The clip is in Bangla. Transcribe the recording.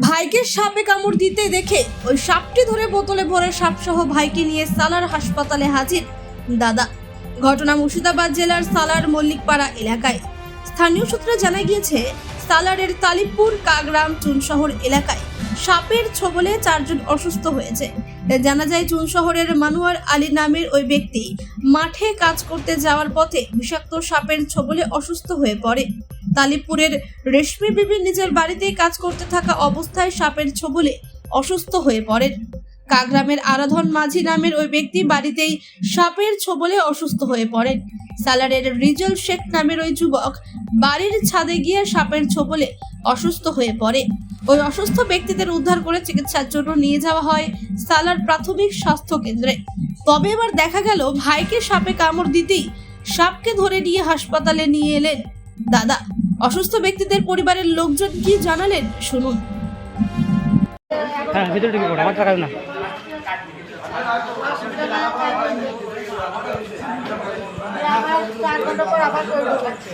ভাইকে সাপে কামড় দিতে দেখে ওই সাপটি ধরে বোতলে ভরে সাপসহ ভাইকে নিয়ে সালার হাসপাতালে হাজির দাদা। ঘটনা মুর্শিদাবাদ জেলার সালার মল্লিকপাড়া এলাকায়। স্থানীয় সূত্রে জানা গিয়েছে, সালারের তালিবপুর কাগরাম চুনশহর এলাকায় সাপের ছবলে চারজন অসুস্থ হয়েছে। জানা যায়, চুন শহরের মানুয়ার আলী নামের ওই ব্যক্তি মাঠে কাজ করতে যাওয়ার পথে বিষাক্ত সাপের ছবলে অসুস্থ হয়ে পড়ে। তালিবপুরের রেশমি বিবি নিজের বাড়িতেই কাজ করতে থাকা অবস্থায় সাপের ছবলে অসুস্থ হয়ে পড়েন। কাগ্রামের আরাধন মাঝি নামের ওই ব্যক্তি বাড়িতেই সাপের ছবলে অসুস্থ হয়ে পড়েন। সালারের রিজল শেখ নামের ওই যুবক বাড়ির ছাদে গিয়ে সাপের ছবলে অসুস্থ হয়ে পড়ে। ওই অসুস্থ ব্যক্তিদের উদ্ধার করে চিকিৎসার জন্য নিয়ে যাওয়া হয় সালার প্রাথমিক স্বাস্থ্য কেন্দ্রে। তবে এবার দেখা গেল, ভাইকে সাপে কামড় দিতেই সাপকে ধরে নিয়ে হাসপাতালে নিয়ে এলেন দাদা। অসুস্থ ব্যক্তিদের পরিবারের লোকজন কি জানালেন? শুনুন। হ্যাঁ ভিতরে ঢুকে পড়ো আমার টাকা না। আবার চার ঘণ্টা পর আবার করে ঢোকাচ্ছে।